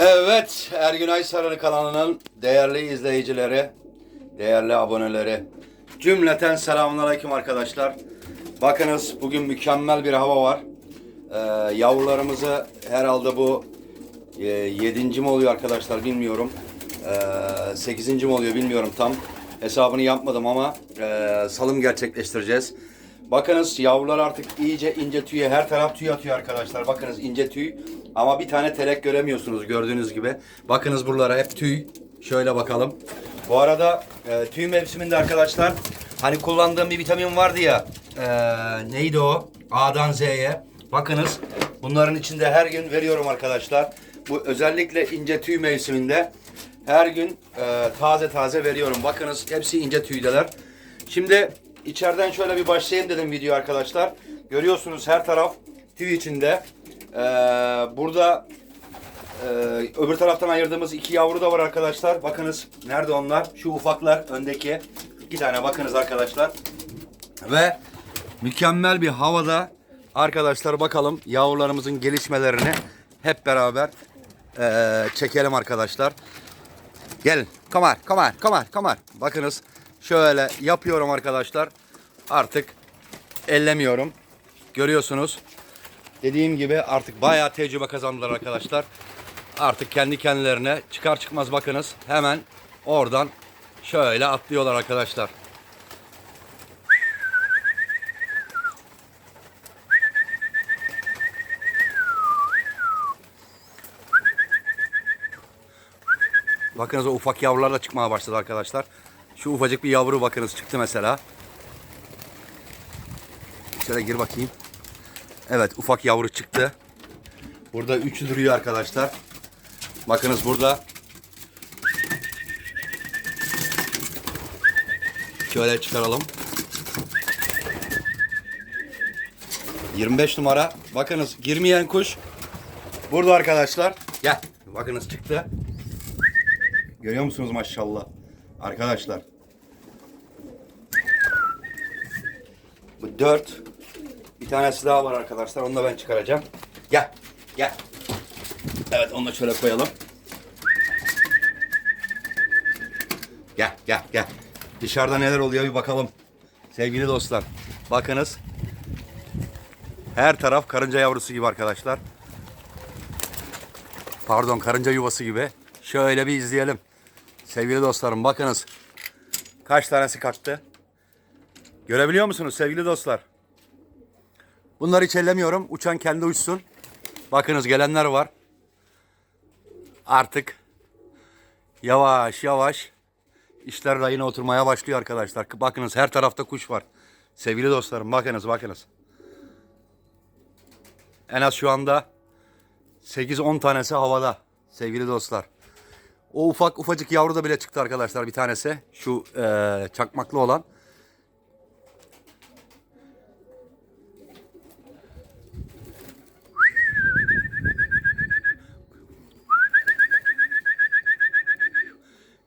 Evet, Ergün Aysar'ın kanalının değerli izleyicileri, değerli aboneleri, cümleten selamünaleyküm arkadaşlar. Bakınız bugün mükemmel bir hava var. Ee, yavrularımızı herhalde bu e, yedinci mi oluyor arkadaşlar bilmiyorum. Ee, sekizinci mi oluyor bilmiyorum tam. Hesabını yapmadım ama e, salım gerçekleştireceğiz. Bakınız yavrular artık iyice ince tüye her taraf tüy atıyor arkadaşlar. Bakınız ince tüy ama bir tane telek göremiyorsunuz gördüğünüz gibi. Bakınız buralara hep tüy. Şöyle bakalım. Bu arada e, tüy mevsiminde arkadaşlar hani kullandığım bir vitamin vardı ya. e, neydi o? A'dan Z'ye. Bakınız bunların içinde her gün veriyorum arkadaşlar. Bu özellikle ince tüy mevsiminde her gün e, taze taze veriyorum. Bakınız hepsi ince tüydeler. Şimdi içeriden şöyle bir başlayayım dedim video arkadaşlar. Görüyorsunuz her taraf tüy içinde. Ee, burada e, öbür taraftan ayırdığımız iki yavru da var arkadaşlar. Bakınız nerede onlar? Şu ufaklar öndeki. iki tane bakınız arkadaşlar. Ve mükemmel bir havada arkadaşlar bakalım yavrularımızın gelişmelerini hep beraber e, çekelim arkadaşlar. Gelin. Come on, come on, come on, come on. Bakınız şöyle yapıyorum arkadaşlar. Artık ellemiyorum. Görüyorsunuz. Dediğim gibi artık bayağı tecrübe kazandılar arkadaşlar. Artık kendi kendilerine çıkar çıkmaz bakınız hemen oradan şöyle atlıyorlar arkadaşlar. Bakınız o ufak yavrular da çıkmaya başladı arkadaşlar. Şu ufacık bir yavru bakınız çıktı mesela. Şöyle gir bakayım. Evet ufak yavru çıktı. Burada üçü duruyor arkadaşlar. Bakınız burada. Şöyle çıkaralım. 25 numara. Bakınız girmeyen kuş. Burada arkadaşlar. Gel. Bakınız çıktı. Görüyor musunuz maşallah? Arkadaşlar. Dört. Bir tanesi daha var arkadaşlar. Onu da ben çıkaracağım. Gel. Gel. Evet onu da şöyle koyalım. Gel gel gel. Dışarıda neler oluyor bir bakalım. Sevgili dostlar. Bakınız. Her taraf karınca yavrusu gibi arkadaşlar. Pardon karınca yuvası gibi. Şöyle bir izleyelim. Sevgili dostlarım bakınız. Kaç tanesi kalktı. Görebiliyor musunuz sevgili dostlar? Bunları hiç. Uçan kendi uçsun. Bakınız gelenler var. Artık yavaş yavaş işler rayına oturmaya başlıyor arkadaşlar. Bakınız her tarafta kuş var. Sevgili dostlarım bakınız bakınız. En az şu anda 8-10 tanesi havada sevgili dostlar. O ufak ufacık yavru da bile çıktı arkadaşlar bir tanesi. Şu eee, çakmaklı olan.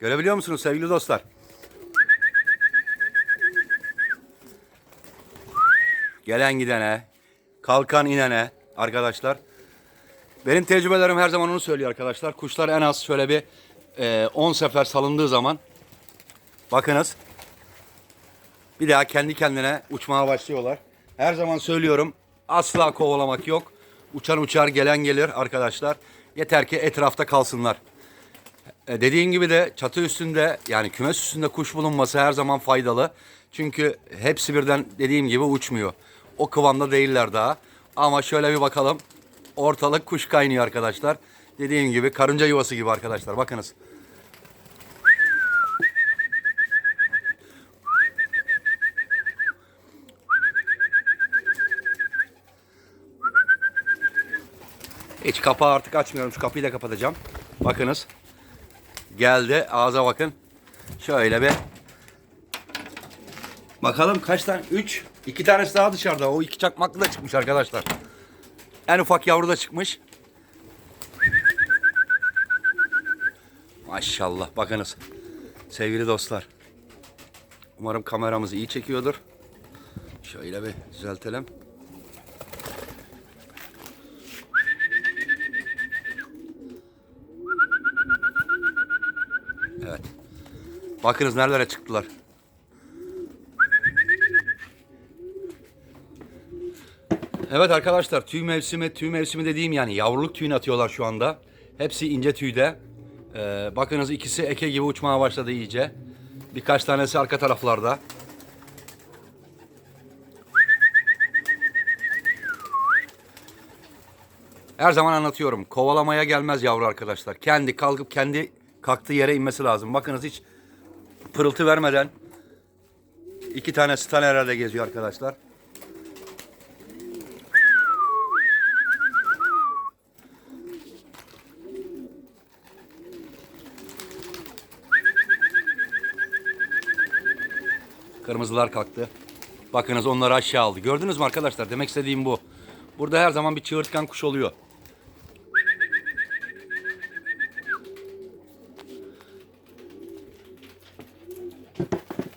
Görebiliyor musunuz sevgili dostlar? Gelen gidene, kalkan inene arkadaşlar. Benim tecrübelerim her zaman onu söylüyor arkadaşlar. Kuşlar en az şöyle bir e, 10 sefer salındığı zaman bakınız bir daha kendi kendine uçmaya başlıyorlar. Her zaman söylüyorum asla kovalamak yok. Uçan uçar gelen gelir arkadaşlar. Yeter ki etrafta kalsınlar. E, dediğin gibi de çatı üstünde yani kümes üstünde kuş bulunması her zaman faydalı. Çünkü hepsi birden dediğim gibi uçmuyor. O kıvamda değiller daha. Ama şöyle bir bakalım. Ortalık kuş kaynıyor arkadaşlar. Dediğim gibi karınca yuvası gibi arkadaşlar. Bakınız. Hiç kapağı artık açmıyorum. Şu kapıyı da kapatacağım. Bakınız. Geldi. Ağza bakın. Şöyle bir. Bakalım kaç tane? Üç. İki tanesi daha dışarıda. O iki çakmaklı da çıkmış arkadaşlar. En ufak yavru da çıkmış. Maşallah. Bakınız. Sevgili dostlar. Umarım kameramız iyi çekiyordur. Şöyle bir düzeltelim. Bakınız nerelere çıktılar. Evet arkadaşlar tüy mevsimi, tüy mevsimi dediğim yani yavruluk tüyünü atıyorlar şu anda. Hepsi ince tüyde. Ee, bakınız ikisi eke gibi uçmaya başladı iyice. Birkaç tanesi arka taraflarda. Her zaman anlatıyorum. Kovalamaya gelmez yavru arkadaşlar. Kendi kalkıp kendi kalktığı yere inmesi lazım. Bakınız hiç pırıltı vermeden iki tane stan herhalde geziyor arkadaşlar. Kırmızılar kalktı. Bakınız onları aşağı aldı. Gördünüz mü arkadaşlar? Demek istediğim bu. Burada her zaman bir çığırtkan kuş oluyor.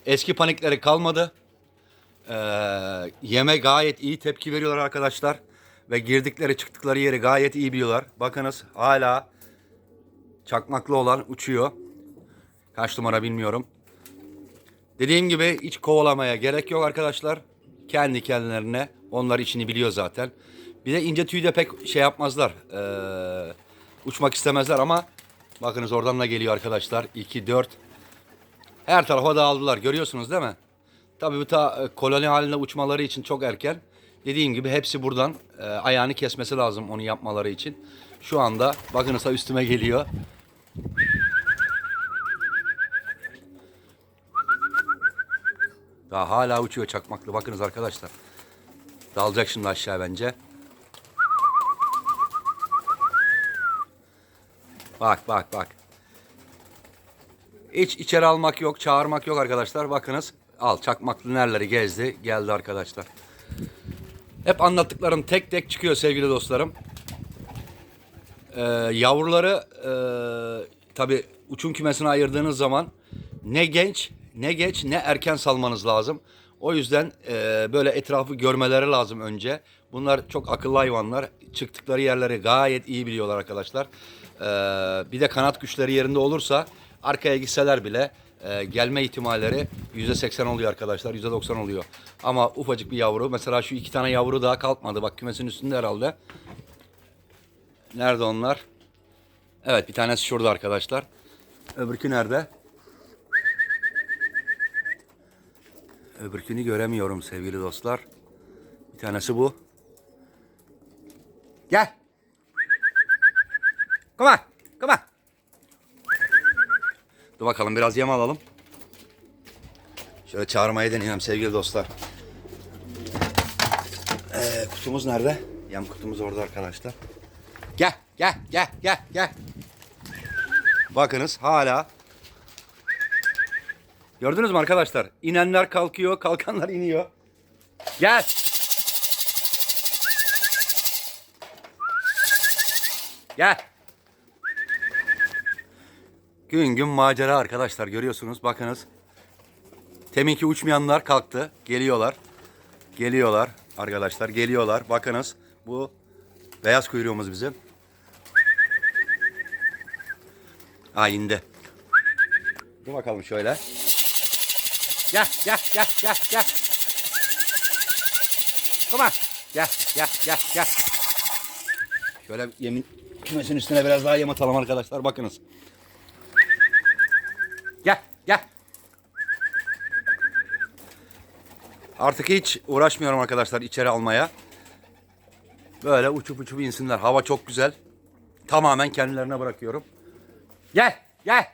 Eski panikleri kalmadı. Ee, yeme gayet iyi tepki veriyorlar arkadaşlar. Ve girdikleri çıktıkları yeri gayet iyi biliyorlar. Bakınız hala çakmaklı olan uçuyor. Kaç numara bilmiyorum. Dediğim gibi hiç kovalamaya gerek yok arkadaşlar. Kendi kendilerine onlar işini biliyor zaten. Bir de ince tüyde pek şey yapmazlar. Ee, uçmak istemezler ama bakınız oradan da geliyor arkadaşlar. 2, 4. Her tarafa dağıldılar. Görüyorsunuz değil mi? Tabii bu ta e, koloni halinde uçmaları için çok erken. Dediğim gibi hepsi buradan e, ayağını kesmesi lazım onu yapmaları için. Şu anda bakınız ha üstüme geliyor. Daha hala uçuyor çakmaklı. Bakınız arkadaşlar. Dalacak şimdi aşağı bence. Bak bak bak. Hiç içeri almak yok, çağırmak yok arkadaşlar. Bakınız. Al çakmaklı nereleri gezdi, geldi arkadaşlar. Hep anlattıklarım tek tek çıkıyor sevgili dostlarım. Ee, yavruları e, tabi uçum kümesine ayırdığınız zaman ne genç ne geç ne erken salmanız lazım. O yüzden e, böyle etrafı görmeleri lazım önce. Bunlar çok akıllı hayvanlar. Çıktıkları yerleri gayet iyi biliyorlar arkadaşlar. Ee, bir de kanat güçleri yerinde olursa arkaya gitseler bile e, gelme ihtimalleri %80 oluyor arkadaşlar. %90 oluyor. Ama ufacık bir yavru. Mesela şu iki tane yavru daha kalkmadı. Bak kümesin üstünde herhalde. Nerede onlar? Evet bir tanesi şurada arkadaşlar. Öbürkü nerede? Öbürkünü göremiyorum sevgili dostlar. Bir tanesi bu. Gel. Come on. Dur bakalım biraz yem alalım. Şöyle çağırmayı deneyelim sevgili dostlar. Ee, kutumuz nerede? Yem kutumuz orada arkadaşlar. Gel, gel, gel, gel, gel. Bakınız hala. Gördünüz mü arkadaşlar? İnenler kalkıyor, kalkanlar iniyor. Gel. Gel. Gün gün macera arkadaşlar görüyorsunuz. Bakınız. Teminki uçmayanlar kalktı. Geliyorlar. Geliyorlar arkadaşlar. Geliyorlar. Bakınız. Bu beyaz kuyruğumuz bizim. Ha indi. Dur bakalım şöyle. Gel gel gel gel gel. On. Gel gel gel gel. Şöyle yemin kümesin üstüne biraz daha yem atalım arkadaşlar. Bakınız. Gel. Artık hiç uğraşmıyorum arkadaşlar içeri almaya. Böyle uçup uçup insinler. Hava çok güzel. Tamamen kendilerine bırakıyorum. Gel gel.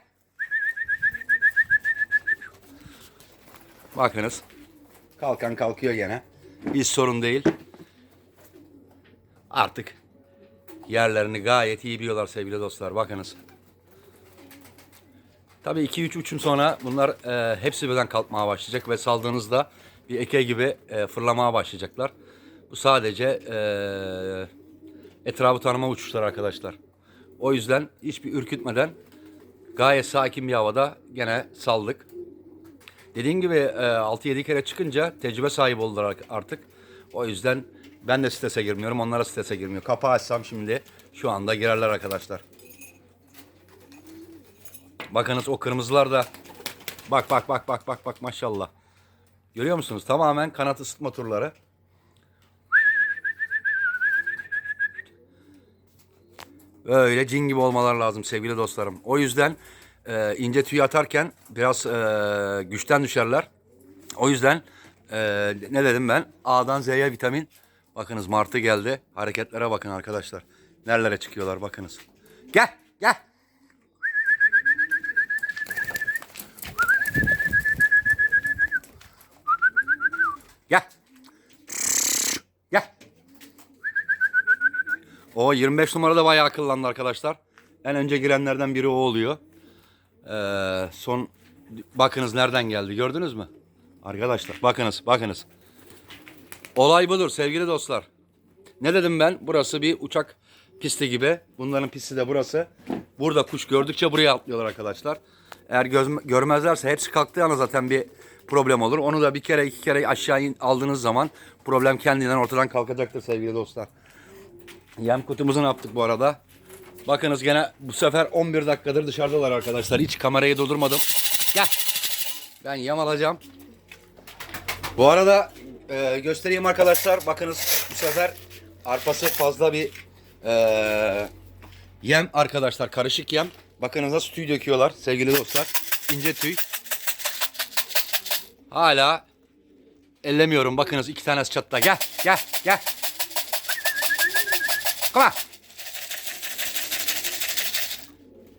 Bakınız. Kalkan kalkıyor gene. Hiç sorun değil. Artık yerlerini gayet iyi biliyorlar sevgili dostlar. Bakınız. Tabii 2-3 uçum sonra bunlar e, hepsi birden kalkmaya başlayacak ve saldığınızda bir eke gibi e, fırlamaya başlayacaklar. Bu sadece e, etrafı tanıma uçuşları arkadaşlar. O yüzden hiçbir ürkütmeden gayet sakin bir havada gene saldık. Dediğim gibi e, 6-7 kere çıkınca tecrübe sahibi oldular artık. O yüzden ben de strese girmiyorum, onlara strese girmiyor. Kapağı açsam şimdi şu anda girerler arkadaşlar. Bakınız o kırmızılar da Bak bak bak bak bak bak maşallah. Görüyor musunuz? Tamamen kanat ısıtma turları. Böyle cin gibi olmalar lazım sevgili dostlarım. O yüzden e, ince tüy atarken biraz e, güçten düşerler. O yüzden e, ne dedim ben? A'dan Z'ye vitamin. Bakınız Martı geldi. Hareketlere bakın arkadaşlar. Nerelere çıkıyorlar bakınız. Gel gel. O 25 numarada bayağı akıllandı arkadaşlar. En önce girenlerden biri o oluyor. Ee, son bakınız nereden geldi gördünüz mü? Arkadaşlar bakınız bakınız. Olay budur sevgili dostlar. Ne dedim ben? Burası bir uçak pisti gibi. Bunların pisti de burası. Burada kuş gördükçe buraya atlıyorlar arkadaşlar. Eğer göz, görmezlerse hepsi kalktığı ana zaten bir problem olur. Onu da bir kere iki kere aşağı in, aldığınız zaman problem kendinden ortadan kalkacaktır sevgili dostlar. Yem kutumuzu ne yaptık bu arada? Bakınız gene bu sefer 11 dakikadır dışarıdalar arkadaşlar. Hiç kamerayı durdurmadım. Gel. Ben yem alacağım. Bu arada e, göstereyim arkadaşlar. Bakınız bu sefer arpası fazla bir e, yem arkadaşlar. Karışık yem. Bakınız nasıl tüy döküyorlar sevgili dostlar. İnce tüy. Hala ellemiyorum. Bakınız iki tanesi çatta. Gel gel gel. On.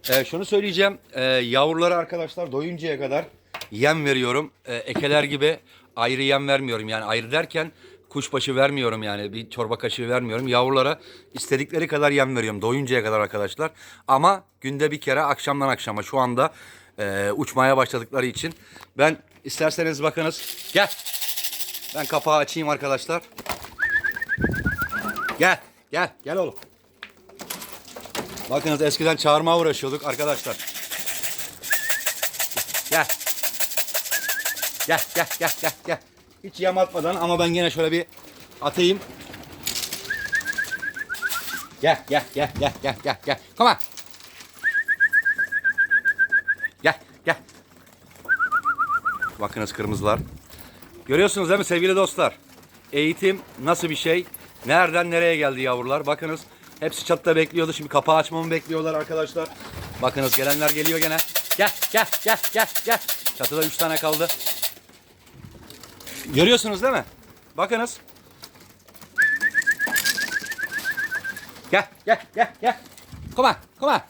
Ee, şunu söyleyeceğim. Ee, yavruları arkadaşlar doyuncaya kadar yem veriyorum. Ee, ekeler gibi ayrı yem vermiyorum. Yani ayrı derken kuşbaşı vermiyorum yani. Bir çorba kaşığı vermiyorum. Yavrulara istedikleri kadar yem veriyorum. Doyuncaya kadar arkadaşlar. Ama günde bir kere akşamdan akşama. Şu anda e, uçmaya başladıkları için. Ben isterseniz bakınız. Gel. Ben kapağı açayım arkadaşlar. Gel. Gel. Gel oğlum. Bakınız eskiden çağırmaya uğraşıyorduk arkadaşlar. Gel. Gel gel gel gel gel. Hiç yem atmadan ama ben yine şöyle bir atayım. Gel gel gel gel gel gel gel. Come on. Gel gel. Bakınız kırmızılar. Görüyorsunuz değil mi sevgili dostlar? Eğitim nasıl bir şey? Nereden nereye geldi yavrular? Bakınız hepsi çatıda bekliyordu. Şimdi kapağı açmamı bekliyorlar arkadaşlar. Bakınız gelenler geliyor gene. Gel gel gel gel gel. Çatıda 3 tane kaldı. Görüyorsunuz değil mi? Bakınız. Gel gel gel gel. Come on come on.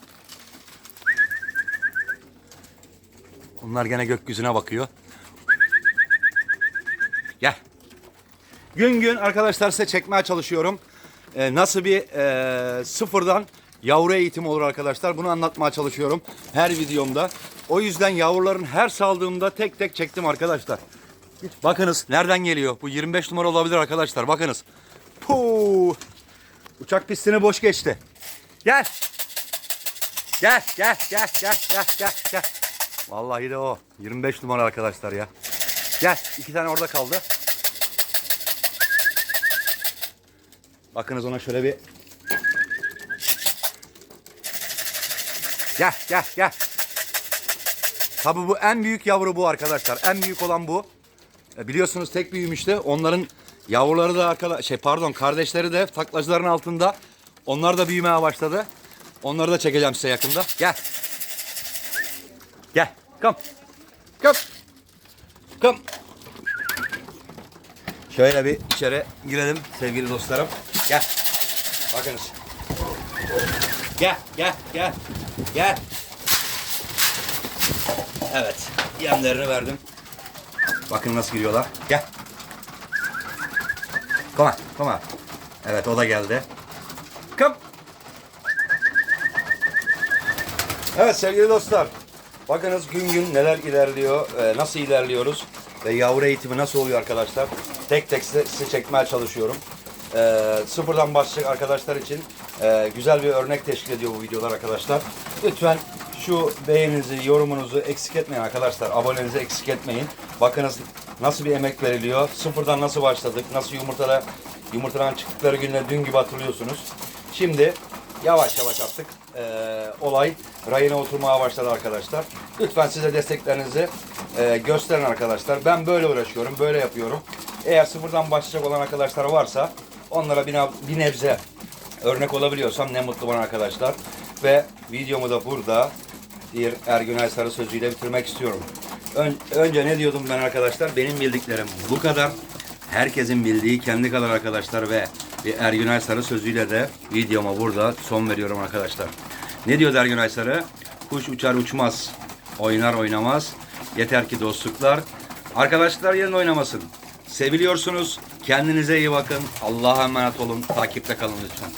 Onlar gene gökyüzüne bakıyor. Gel. Gün gün arkadaşlar size çekmeye çalışıyorum. Ee, nasıl bir e, sıfırdan yavru eğitimi olur arkadaşlar. Bunu anlatmaya çalışıyorum her videomda. O yüzden yavruların her saldığımda tek tek çektim arkadaşlar. Bakınız nereden geliyor? Bu 25 numara olabilir arkadaşlar. Bakınız. Puu. Uçak pistini boş geçti. Gel. Gel gel gel gel gel gel gel. Vallahi de o. 25 numara arkadaşlar ya. Gel. iki tane orada kaldı. Bakınız ona şöyle bir Gel gel gel. Tabi bu en büyük yavru bu arkadaşlar. En büyük olan bu. E, biliyorsunuz tek büyümüştü. Onların yavruları da arkadaş şey pardon kardeşleri de taklacıların altında. Onlar da büyümeye başladı. Onları da çekeceğim size yakında. Gel. Gel. Come. Come. Come. Şöyle bir içeri girelim sevgili dostlarım. Gel. Bakınız. Gel, gel, gel. Gel. Evet. Yemlerini verdim. Bakın nasıl giriyorlar. Gel. Come on, come on. Evet o da geldi. Come. Evet sevgili dostlar. Bakınız gün gün neler ilerliyor, e, nasıl ilerliyoruz ve yavru eğitimi nasıl oluyor arkadaşlar. Tek tek size, size çekmeye çalışıyorum. E, sıfırdan başlayacak arkadaşlar için e, güzel bir örnek teşkil ediyor bu videolar arkadaşlar. Lütfen şu beğeninizi, yorumunuzu eksik etmeyin arkadaşlar. Abonenizi eksik etmeyin. Bakınız nasıl bir emek veriliyor. Sıfırdan nasıl başladık, nasıl yumurtada yumurtadan çıktıkları günler dün gibi hatırlıyorsunuz. Şimdi yavaş yavaş artık eee, olay rayına oturmaya başladı arkadaşlar. Lütfen size desteklerinizi e, gösterin arkadaşlar. Ben böyle uğraşıyorum, böyle yapıyorum. Eğer sıfırdan başlayacak olan arkadaşlar varsa onlara bir, bir nebze örnek olabiliyorsam ne mutlu bana arkadaşlar. Ve videomu da burada bir Ergün Aysarı sözüyle bitirmek istiyorum. Ön- önce ne diyordum ben arkadaşlar? Benim bildiklerim bu kadar. Herkesin bildiği kendi kadar arkadaşlar ve bir Ergün Aysarı sözüyle de videoma burada son veriyorum arkadaşlar. Ne diyor Ergün Aysarı? Kuş uçar uçmaz, oynar oynamaz. Yeter ki dostluklar. Arkadaşlar yerine oynamasın. Seviliyorsunuz. Kendinize iyi bakın. Allah'a emanet olun. Takipte kalın lütfen.